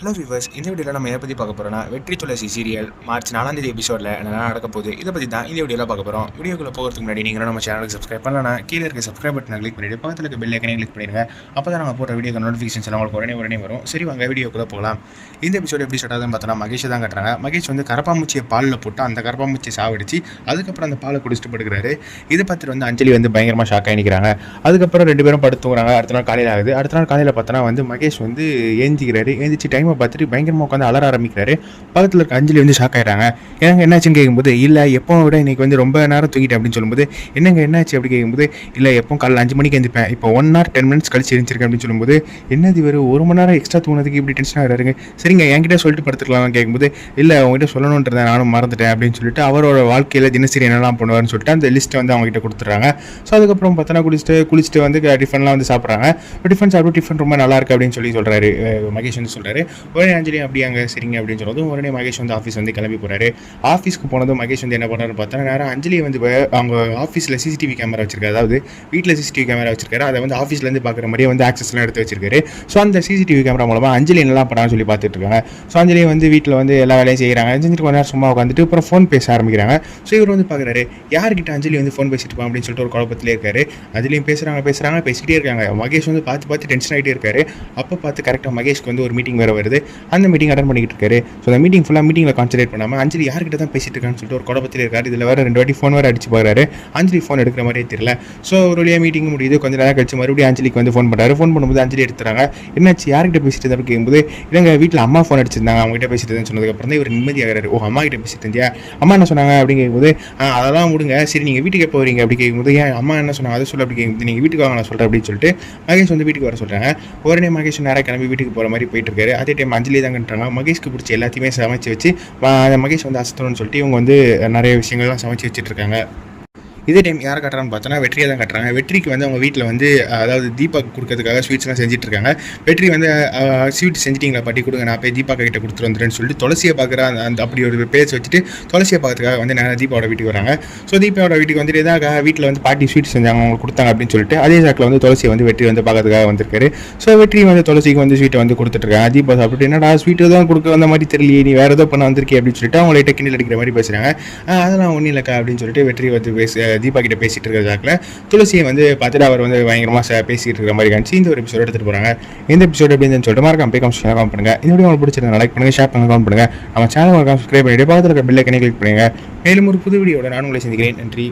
Hello viewers இந்த வீடியோவில் நம்ம எதை பற்றி பார்க்க போகிறோம்னா வெற்றி துளசி சீரியல் மார்ச் நாலாம் தேதி எபிசோடில் என்ன நடக்க போகுது இதை பற்றி தான் இந்த வீடியோவில் பார்க்க போகிறோம் வீடியோக்குள்ள போகிறதுக்கு முன்னாடி நீங்கள் நம்ம சேனலுக்கு சப்ஸ்கிரைப் பண்ணலன்னா கீழே இருக்க சப்ஸ்கிரைப் பட்டனை கிளிக் பண்ணிட்டு பக்கத்தில் இருக்க பெல் ஐக்கனே கிளிக் பண்ணிடுங்க. அப்போ தான் நாங்கள் போகிற வீடியோ நோட்டிஃபிகேஷன்ஸ் எல்லாம் உங்களுக்கு உடனே உடனே வரும். சரி வாங்க வீடியோக்குள்ளே போகலாம். இந்த எபிசோட் எப்படி சொல்கிறதுன்னு பார்த்தோன்னா மகேஷ் தான் கட்டுறாங்க. மகேஷ் வந்து கரப்பாம்பூச்சியை பாலில் போட்டு அந்த கரப்பாம்பூச்சியை சாவடிச்சு அதுக்கப்புறம் அந்த பாலை குடிச்சிட்டு படுக்கிறாரு. இதை பார்த்துட்டு வந்து அஞ்சலி வந்து பயங்கரமாக ஷாக் ஆகிக்கிறாங்க அதுக்கப்புறம் ரெண்டு பேரும் படுத்துங்கிறாங்க அடுத்த நாள் காலையில் ஆகுது. அடுத்த நாள் காலையில் பார்த்தோன்னா வந்து மகேஷ் வந்து ஏந்திக்கிறாரு. ஏந்திச்சு டைம் பார்த்துட்டு பயங்கரமாக உட்காந்து அலற ஆரம்பிக்கிறாரு. பக்கத்தில் இருக்க அஞ்சலி வந்து ஷாக் ஆகிறாங்க எனக்கு என்னாச்சுன்னு கேட்கும்போது இல்லை எப்போ விட இன்னைக்கு வந்து ரொம்ப நேரம் தூங்கிட்டேன் அப்படின்னு சொல்லும்போது என்னங்க என்னாச்சு? அப்படி கேட்கும்போது இல்லை எப்போ காலைல அஞ்சு மணிக்கு எழுந்திப்பேன் இப்போ ஒன் ஹவர் டென் மினிட்ஸ் கழிச்சு எழுந்திருக்கேன் அப்படின்னு சொல்லும்போது என்னது இவர்? ஒரு மணி நேரம் எக்ஸ்ட்ரா தூங்கினதுக்கு இப்படி டென்ஷன் ஆகிறாருங்க. சரிங்க என்கிட்ட சொல்லிட்டு படுத்துக்கலாம் கேட்கும்போது இல்லை அவங்ககிட்ட சொல்லணுன்றதை நானும் மறந்துட்டேன் அப்படின்னு சொல்லிட்டு அவரோட வாழ்க்கையில் தினசரி என்னெல்லாம் பண்ணுவார்னு சொல்லிட்டு அந்த லிஸ்ட்டை வந்து அவங்ககிட்ட கொடுத்துட்றாங்க. ஸோ அதுக்கப்புறம் பார்த்தோன்னா குளிச்சுட்டு குளிச்சுட்டு வந்து டிஃபன்லாம் வந்து சாப்பிட்றாங்க. டிஃபன் சாப்பிட்டு டிஃபன் ரொம்ப நல்லா இருக்கு அப்படின்னு சொல்லி சொல்கிறாரு மகேஷ் வந்து சொல்கிறாரு உடனே அஞ்சலி அப்படி அங்கே சரிங்க அப்படின்னு சொன்னதும் உடனே மகேஷ் வந்து ஆஃபீஸ் வந்து கிளம்பி போகிறாரு ஆஃபீஸ்க்கு போனதும் மகேஷ் வந்து என்ன பண்ணுறாரு பார்த்தா நேரம் அஞ்சலி வந்து அவங்க ஆஃபீஸில் சிசிடிவி கேமரா வச்சிருக்காரு. அதாவது வீட்டில் சிசிடிவி கேமரா வச்சிருக்காரு. அதை வந்து ஆஃபீஸ்லேருந்து பார்க்குற மாதிரியே வந்து ஆக்சஸ்லாம் எடுத்து வச்சிருக்காரு. ஸோ அந்த சிசிடிவி கேமரா மூலமாக அஞ்சலி என்னலாம் பண்ணான்னு சொல்லி பார்த்துட்டு இருக்காங்க. ஸோ அஞ்சலி வந்து வீட்டில் வந்து எல்லா வேலையும் செய்கிறாங்க செஞ்சுட்டு கொஞ்ச நேரம் சும்மா உட்காந்துட்டு அப்புறம் ஃபோன் பேச ஆரம்பிக்கிறாங்க. ஸோ இவர் வந்து பார்க்குறாரு யார்கிட்ட அஞ்சலி வந்து ஃபோன் பேசிட்டு இருப்பான்? அப்படின்னு சொல்லிட்டு ஒரு குழப்பத்திலே இருக்காரு. அஞ்சலியும் பேசுகிறாங்க பேசுகிறாங்க பேசிக்கிட்டே இருக்காங்க. மகேஷ் வந்து பார்த்து பார்த்து டென்ஷன் ஆகிட்டே இருக்காரு. அப்போ பார்த்து கரெக்டாக மகேஷ்க்கு வந்து ஒரு மீட்டிங் வேறு வருது. அந்த மீட்டிங் அட்டன் பண்ணிக்கிட்டு இருக்காரு. ஸோ அந்த மீட்டிங் ஃபுல்லாக மீட்டிங்கில் கான்சன்ட்ரேட் பண்ணாமல் அஞ்சலி யார்கிட்ட தான் பேசிட்டு இருக்கான்னு சொல்லிட்டு ஒரு குழப்பத்தில் இருக்காரு. இதில் வேறு ரெண்டு வாட்டி ஃபோன் வேறு அடிச்சு பார்க்குறாரு. அஞ்சலி ஃபோன் எடுக்கிற மாதிரியே தெரியல. ஸோ ஒரு வழியாக மீட்டிங் முடியுது. கொஞ்ச நேரம் கழிச்சு மறுபடியும் அஞ்சலிக்கு வந்து ஃபோன் பண்ணுறாரு ஃபோன் பண்ணும்போது அஞ்சலி எடுத்துறாங்க. என்னாச்சு? யார்கிட்ட பேசிட்டு இருந்தா கேட்கும்போது இல்லைங்க வீட்டில் அம்மா ஃபோன் அடிச்சிருந்தாங்க. அவங்ககிட்ட பேசிட்டு இருந்தேன்னு சொன்னதுக்கப்புறம் தான் இவர் நிம்மதியாகிறாரு. ஓ அம்மா கிட்ட பேசிட்டு இருந்தியா? அம்மா என்ன சொன்னாங்க? அப்படின்னு கேட்கும்போது "ஆ, அதெல்லாம் விடுங்க. சரி நீங்கள் வீட்டுக்கு எப்போ வரீங்க அப்படி கேட்கும்போது ஏன் அம்மா என்ன சொன்னாங்க? அதை சொல்ல. அப்படி கேட்கும்போது நீங்கள் வீட்டுக்கு வாங்க நான் சொல்கிறேன் அப்படின்னு சொல்லிட்டு மகேஷ் வந்து வீட்டுக்கு வர சொல்கிறாங்க உடனே மகேஷ் நேராக கிளம்பி வீட்டுக்கு போகிற மாதிரி போயிட்டு இருக்காரு. அதே டைம் அஞ்சலி தாங்கன்றாங்க மகேஷ்க்கு பிடிச்ச எல்லாத்தையுமே சமைச்சு வச்சு மகேஷ் வந்து அசத்தணும்னு சொல்லிட்டு இவங்க வந்து நிறைய விஷயங்கள்லாம் சமைச்சு வச்சுட்டு இருக்காங்க. இதே டைம் யாரை கட்டுறான்னு பார்த்தோன்னா வெற்றியை தான் கட்டுறாங்க. வெற்றிக்கு வந்து அவங்க வீட்டில் வந்து அதாவது தீபா கொடுக்கறதுக்காக ஸ்வீட்ஸ்லாம் செஞ்சுட்டு இருக்காங்க. வெற்றி வந்து ஸ்வீட் செஞ்சிட்டிங்களா பாட்டி? கொடுங்க நான் போய் தீபா கிட்ட கொடுத்துட்டு வந்துடுறேன்னு சொல்லிட்டு துளசியை பார்க்குற அந்த அப்படி ஒரு பேச்சு வச்சுட்டு துளசியை பார்க்கறதுக்காக வந்து நேராக தீபாவோட வீட்டுக்கு வராங்க. ஸோ தீபாவோட வீட்டுக்கு வந்துட்டு எதாக வீட்டில் வந்து பாட்டி ஸ்வீட் செஞ்சாங்க அவங்களுக்கு கொடுத்தாங்க அப்படின்னு சொல்லிட்டு அதே சாக்கில் வந்து துளசியை வந்து வெற்றி வந்து பார்க்கறதுக்காக வந்திருக்காரு. ஸோ வெற்றி வந்து துளசிக்கு வந்து ஸ்வீட்டை வந்து கொடுத்துட்ருக்காங்க தீபா சாப்பிட்டு என்னடா ஸ்வீட்டு தான் கொடுக்க வந்த மாதிரி தெரியலையே நீ வேறு ஏதோ பண்ண வந்திருக்கே அப்படின்னு சொல்லிட்டு அவங்கள்ட்ட கிண்டில் அடிக்கிற மாதிரி பேசுகிறாங்க அதெல்லாம் ஒன்றும் இல்லைக்கா அப்படின்னு சொல்லிட்டு வெற்றி வந்து பேச தீபா கிட்ட பேசிட்டு இருக்கிற ஜாக்கில் துளசியை வந்து பார்த்துட்டு அவர் வந்து பயங்கரமாக பேசிட்டு இருக்கிற மாதிரி காமிச்சு இந்த ஒரு எபிசோட எடுத்துகிட்டு போகிறாங்க இந்த எபிசோட் அப்படின்னு சொல்லிட்டு மறக்காம போய் கமெண்ட் கமெண்ட் பண்ணுங்க. இந்த வீடியோ உங்களுக்கு பிடிச்சிருந்தா லைக் பண்ணுங்க ஷேர் பண்ணுங்க கமெண்ட் பண்ணுங்க. நம்ம சேனல் சப்ஸ்கிரைப் பண்ணிட்டு பக்கத்தில் இருக்க பில்லை கிளிக் பண்ணுங்க. மேலும் ஒரு புது வீடியோட நான் உங்களை சந்திக்கிறேன். நன்றி.